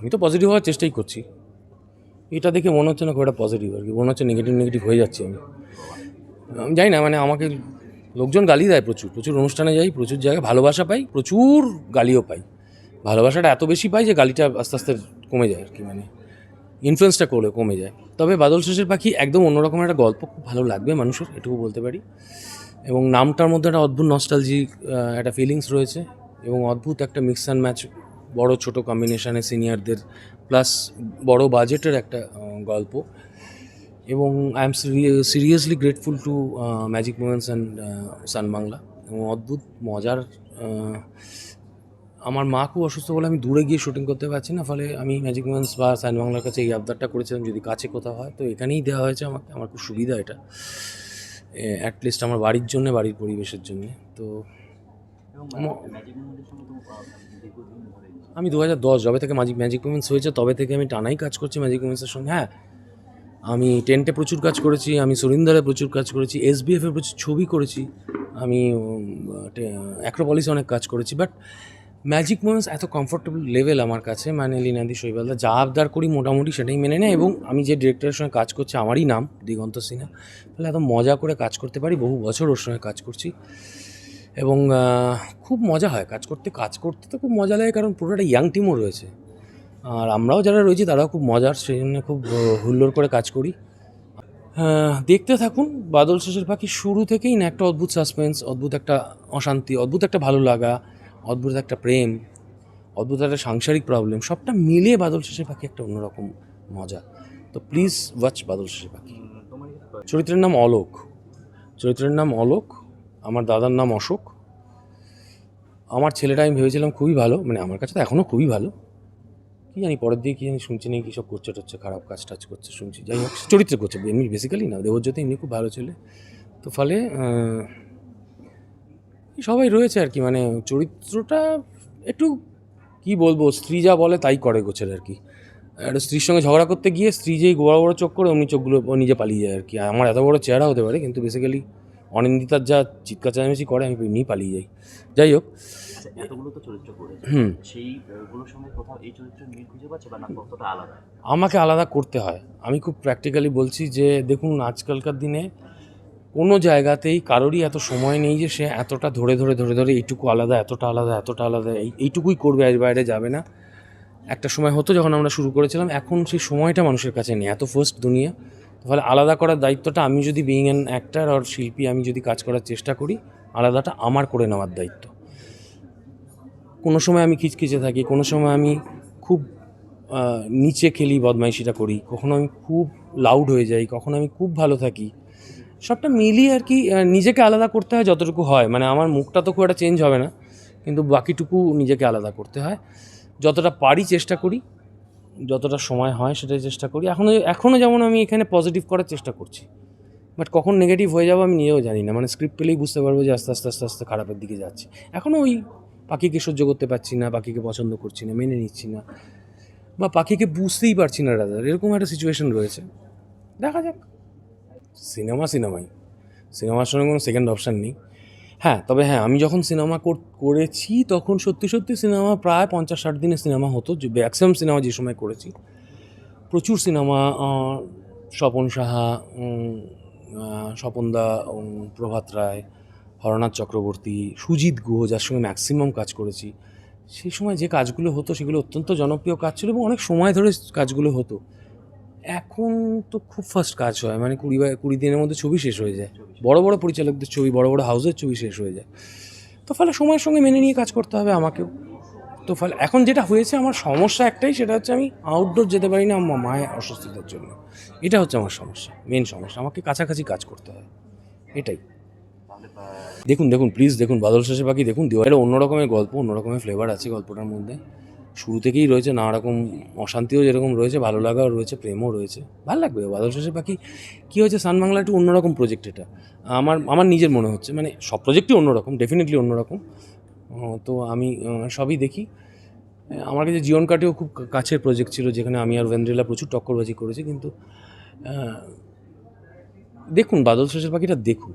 আমি তো পজিটিভ হওয়ার চেষ্টাই করছি। এটা দেখে মনে হচ্ছে না খুব একটা পজিটিভ আর কি, মনে হচ্ছে নেগেটিভ নেগেটিভ হয়ে যাচ্ছে আমি। আমি জানি না মানে আমাকে লোকজন গালি দেয় প্রচুর প্রচুর অনুষ্ঠানে যাই, প্রচুর জায়গায় ভালোবাসা পাই, প্রচুর গালিও পাই। ভালোবাসাটা এত বেশি পাই যে গালিটা আস্তে আস্তে কমে যায় আর কি মানে ইনফ্লুয়েন্সটা করে কমে যায়। তবে বাদল শেষের পাখি একদম অন্যরকম একটা গল্প, খুব ভালো লাগবে মানুষের, এটুকু বলতে পারি। এবং নামটার মধ্যে একটা অদ্ভুত নস্টালজিক একটা ফিলিংস রয়েছে এবং অদ্ভুত একটা মিক্স অ্যান্ড ম্যাচ বড় ছোট কম্বিনেশনে সিনিয়রদের প্লাস বড় বাজেটের একটা গল্প। এবং I am seriously grateful to magic moments and sun Bangla এবং অদ্ভুত, মজার আমার মা খুব অসুস্থ বলে আমি দূরে গিয়ে শুটিং করতে পারছি না। ফলে আমি ম্যাজিক মুমেন্টস বা সান বাংলার কাছে এই আবদারটা করেছিলাম, যদি কাছে কোথাও হয়। তো এখানেই দেওয়া হয়েছে আমাকে। আমার খুব সুবিধা এটা। অ্যাটলিস্ট আমার বাড়ির জন্য, বাড়ির পরিবেশের জন্য। তো আমি দু হাজার দশ যবে থেকে ম্যাজিক ম্যাজিক মুমেন্টস হয়েছে তবে থেকে আমি টানাই কাজ করছি ম্যাজিক মুমেন্টসের সঙ্গে। হ্যাঁ আমি টেন্টে প্রচুর কাজ করেছি আমি সুরিন্দারে প্রচুর কাজ করেছি এস এসবিএফে প্রচুর ছবি করেছি আমি অ্যাক্রোপলিসে অনেক কাজ করেছি বাট ম্যাজিক মুমেন্টস এত কমফোর্টেবল লেভেল আমার কাছে মানে লীনাদি শৈবালদা যা আবদার করি মোটামুটি সেটাই মেনে নেয় এবং আমি যে ডিরেক্টরের সঙ্গে কাজ করছি আমারই নাম দিগন্ত সিনহা তাহলে এত মজা করে কাজ করতে পারি বহু বছর ওর সঙ্গে কাজ করছি। এবং খুব মজা হয়। কাজ করতে কাজ করতে তো খুব মজা লাগে কারণ পুরোটা ইয়াং টিমও রয়েছে। আর আমরাও যারা রয়েছি তারাও খুব মজার সেই জন্য খুব হুল্লোড় করে কাজ করি। আহ, দেখতে থাকুন বাদল শেষের পাখি শুরু থেকেই না একটা অদ্ভুত সাসপেন্স অদ্ভুত একটা অশান্তি অদ্ভুত একটা ভালো লাগা অদ্ভুত একটা প্রেম অদ্ভুত একটা সাংসারিক প্রবলেম সবটা মিলিয়ে বাদল শেষের পাখি একটা অন্যরকম মজা। তো প্লিজ ওয়াচ বাদল শেষের পাখি। চরিত্রের নাম অলোক। চরিত্রের নাম অলোক। আমার দাদার নাম অশোক। আমার ছেলেটা আমি ভেবেছিলাম খুবই ভালো মানে আমার কাছে তো এখনও খুবই ভালো। কি জানি পরের দিকে কি জানি শুনছি নাকি কী সব করছে টচ্ছে খারাপ কাজ টাজ করছে, শুনছি। যাই হোক, চরিত্রে করছে, এমনি বেসিক্যালি না, দেবজ্যোতি এমনি খুব ভালো ছেলে। তো ফলে সবাই রয়েছে আর কি মানে চরিত্রটা একটু, কি বলব, স্ত্রী যা বলে তাই করে গোছের আর কি। একটা স্ত্রীর সঙ্গে ঝগড়া করতে গিয়ে স্ত্রী যেই বড় বড় চোখ করে, অমনি চোখগুলো নিজে পালিয়ে যায় আর কি। আমার এত বড় চেহারা হতে পারে, কিন্তু বেসিক্যালি অনিন্দিতার যা চিৎকার চেঁচামেচি করে আমি এমনিই পালিয়ে যাই। যাই হোক। আচ্ছা, এতগুলো তো চরিত্রগুলোর সঙ্গে কোথাও এই চরিত্রের মিল খুঁজে পাচ্ছে বা না কতটা আলাদা? আমাকে আলাদা করতে হয়। আমি খুব প্র্যাকটিক্যালি বলছি যে দেখুন আজকালকার দিনে কোনো জায়গাতেই কারোরই এত সময় নেই যে সে এতটা ধরে ধরে ধরে ধরে এইটুকু আলাদা এতটা আলাদা এতটা আলাদা এই এইটুকুই করবে এর বাইরে যাবে না। একটা সময় হতো যখন আমরা শুরু করেছিলাম এখন সেই সময়টা মানুষের কাছে নেই। এত ফার্স্ট দুনিয়া। ফলে আলাদা করার দায়িত্বটা আমি যদি বিইং অ্যান অ্যাক্টার আর শিল্পী আমি যদি কাজ করার চেষ্টা করি, আলাদাটা আমার করে নেওয়ার দায়িত্ব। কোনো সময় আমি খিচখিচে থাকি, কোনো সময় আমি খুব নিচে খেলি বদমাইশিটা করি, কখনো আমি খুব লাউড হয়ে যাই, কখনো আমি খুব ভালো থাকি। সবটা মিলিয়ে আর কি নিজেকে আলাদা করতে হয় যতটুকু হয়। মানে আমার মুখটা তো খুব একটা চেঞ্জ হবে না, কিন্তু বাকিটুকু নিজেকে আলাদা করতে হয়। যতটা পারি চেষ্টা করি যতটা সময় হয় সেটাই চেষ্টা করি। এখনও এখনও যেমন আমি এখানে পজিটিভ করার চেষ্টা করছি। বাট কখন নেগেটিভ হয়ে যাব আমি নিজেও জানি না। মানে স্ক্রিপ্ট পেলেই বুঝতে পারব যে আস্তে আস্তে আস্তে আস্তে খারাপের দিকে যাচ্ছে। এখনও ওই পাখিকে সহ্য করতে পারছি না, পাখিকে পছন্দ করছি না, মেনে নিচ্ছি না। বা পাখিকে বুঝতেই পারছি না রাদার এরকম একটা সিচুয়েশন রয়েছে। দেখা যাক। সিনেমা, সিনেমাই। সিনেমার সঙ্গে কোনো সেকেন্ড অপশান নেই। হ্যাঁ তবে হ্যাঁ আমি যখন সিনেমা করেছি, তখন সত্যি সত্যি সিনেমা প্রায় পঞ্চাশ ষাট দিনের সিনেমা হতো। যে ম্যাক্সিমাম সিনেমা যে সময় করেছি, প্রচুর সিনেমা স্বপন সাহা স্বপনদা প্রভাত রায়, হরনাথ চক্রবর্তী, সুজিত গুহ, যার সঙ্গে ম্যাক্সিমাম কাজ করেছি, সেই সময় যে কাজগুলো হতো, সেগুলো অত্যন্ত জনপ্রিয় কাজ ছিল এবং অনেক সময় ধরে কাজগুলো হতো। এখন তো খুব ফাস্ট কাজ হয়। মানে কুড়ি বা, কুড়ি দিনের মধ্যে ছবি শেষ হয়ে যায়। বড় বড় পরিচালকদের ছবি, বড় বড় হাউসের ছবি শেষ হয়ে যায়। তো ফলে সময়ের সঙ্গে মেনে নিয়ে কাজ করতে হবে আমাকেও। তো ফলে এখন যেটা হয়েছে, আমার সমস্যা একটাই, সেটা হচ্ছে আমি আউটডোর যেতে পারি না আমার মায়ের অসুস্থতার জন্য। এটা হচ্ছে আমার সমস্যা মেন সমস্যা। আমাকে কাছাকাছি কাজ করতে হয়। এটাই। দেখুন দেখুন প্লিজ দেখুন, বাদল শেষে পাখি, দেখুন দিওয়ালির অন্য রকমের গল্প, অন্য রকমের ফ্লেভার আছে গল্পটার মধ্যে। শুরু থেকেই রয়েছে নানা রকম অশান্তিও যেরকম রয়েছে, ভালো লাগাও রয়েছে, প্রেমও রয়েছে। ভালো লাগবে বাদল শেষে পাখি। কী হয়েছে, সান বাংলা একটু অন্যরকম প্রজেক্ট এটা। আমার আমার নিজের মনে হচ্ছে মানে সব প্রজেক্টই অন্যরকম ডেফিনেটলি অন্যরকম। তো আমি সবই দেখি। আমার কাছে জীবন কাটেও খুব কাছের প্রজেক্ট ছিল, যেখানে আমি আর ভেন্দ্রেলা প্রচুর টক্করবাজি করেছি, কিন্তু দেখুন, বাদল শেষের পাখিটা দেখুন।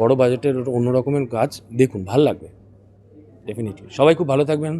বড় বাজেটের অন্য রকমের কাজ, দেখুন, ভালো লাগবে। ডেফিনেটলি সবাই খুব ভালো থাকবেন।